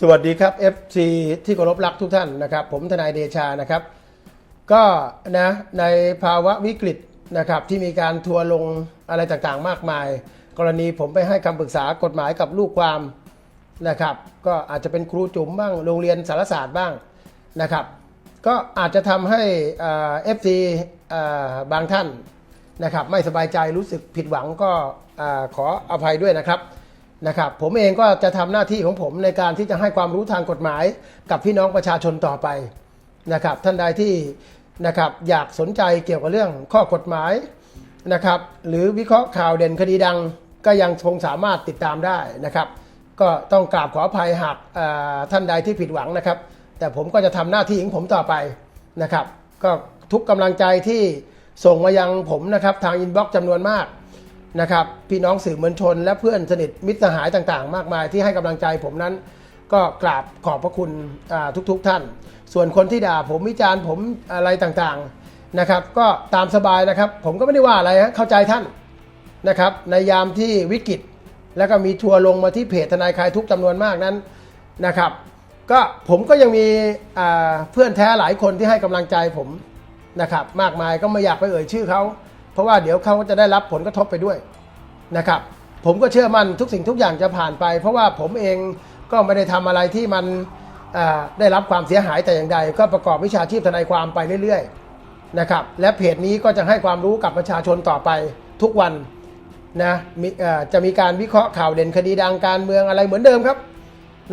สวัสดีครับ FC ที่เคารพรักทุกท่านนะครับ ผมทนายเดชานะครับ ก็นะในภาวะวิกฤตนะครับที่มีการทัวร์ลงอะไรต่างๆมากมาย กรณีผมไปให้คำปรึกษากฎหมายกับลูกความนะครับ ก็อาจจะเป็นครูจุ๋มบ้างโรงเรียนสารศาสตร์บ้างนะครับ ก็อาจจะทำให้เอฟซีบางท่านนะครับ ไม่สบายใจรู้สึกผิดหวังก็อขออภัยด้วยนะครับ นะครับผมเองก็จะทำหน้าที่ของผมในการที่จะให้ความรู้ทางกฎหมาย กับพี่น้องประชาชนต่อไปนะครับ ท่านใดที่นะครับอยากสนใจเกี่ยวกับเรื่องข้อกฎหมายนะครับ หรือวิเคราะห์ข่าวเด่นคดีดังก็ยังคงสามารถติดตามได้นะครับ ก็ต้องกราบขออภัยหากอ่าท่านใดที่ผิดหวังนะครับ แต่ผมก็จะทำหน้าที่ของผมต่อไปนะครับ ก็ทุกกำลังใจที่ส่งมายังผมนะครับทางอินบ็อกซ์จำนวนมาก นะครับพี่น้องสื่อมวลชน และเพื่อนสนิทมิตรสหายต่างๆ มากมายที่ให้กำลังใจผมนั้น ก็กราบขอบพระคุณทุกๆท่าน ส่วนคนที่ด่าผมวิจารณ์ผมอะไรต่างๆนะครับก็ตามสบายนะครับ ผมก็ไม่ได้ว่าอะไรฮะเข้าใจท่านนะครับในยามที่วิกฤต แล้วก็มีทัวร์ลงมาที่เพจทนายคลายทุกข์จำนวนมากนั้นนะครับ ก็ผมก็ยังมีเพื่อนแท้หลายคนที่ให้กำลังใจผมนะครับมากมายก็ไม่อยากไปเอ่ยชื่อเขา เพราะว่าเดี๋ยวเขาก็จะได้รับผลกระทบไปด้วยนะครับ ผมก็เชื่อมั่นทุกสิ่งทุกอย่างจะผ่านไป เพราะว่าผมเองก็ไม่ได้ทำอะไรที่มันได้รับความเสียหายแต่อย่างใด ก็ประกอบวิชาชีพทนายความไปเรื่อยๆนะครับและเพจนี้ก็จะให้ความรู้กับประชาชนต่อไปทุกวันนะมีจะมีการวิเคราะห์ข่าวเด่นคดีดังการเมืองอะไรเหมือนเดิมครับ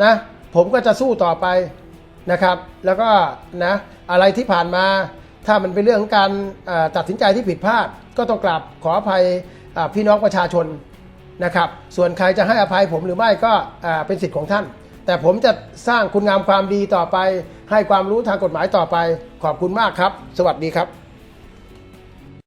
นะผมก็จะสู้ต่อไปนะครับ แล้วก็นะอะไรที่ผ่านมา ถ้ามันเป็นเรื่องของการตัดสินใจที่ผิดพลาด ก็ต้องกราบขออภัยพี่น้องประชาชนนะครับ ส่วนใครจะให้อภัยผมหรือไม่ก็เป็นสิทธิ์ของท่าน แต่ผมจะสร้างคุณงามความดีต่อไป ให้ความรู้ทางกฎหมายต่อไป ขอบคุณมากครับ สวัสดีครับ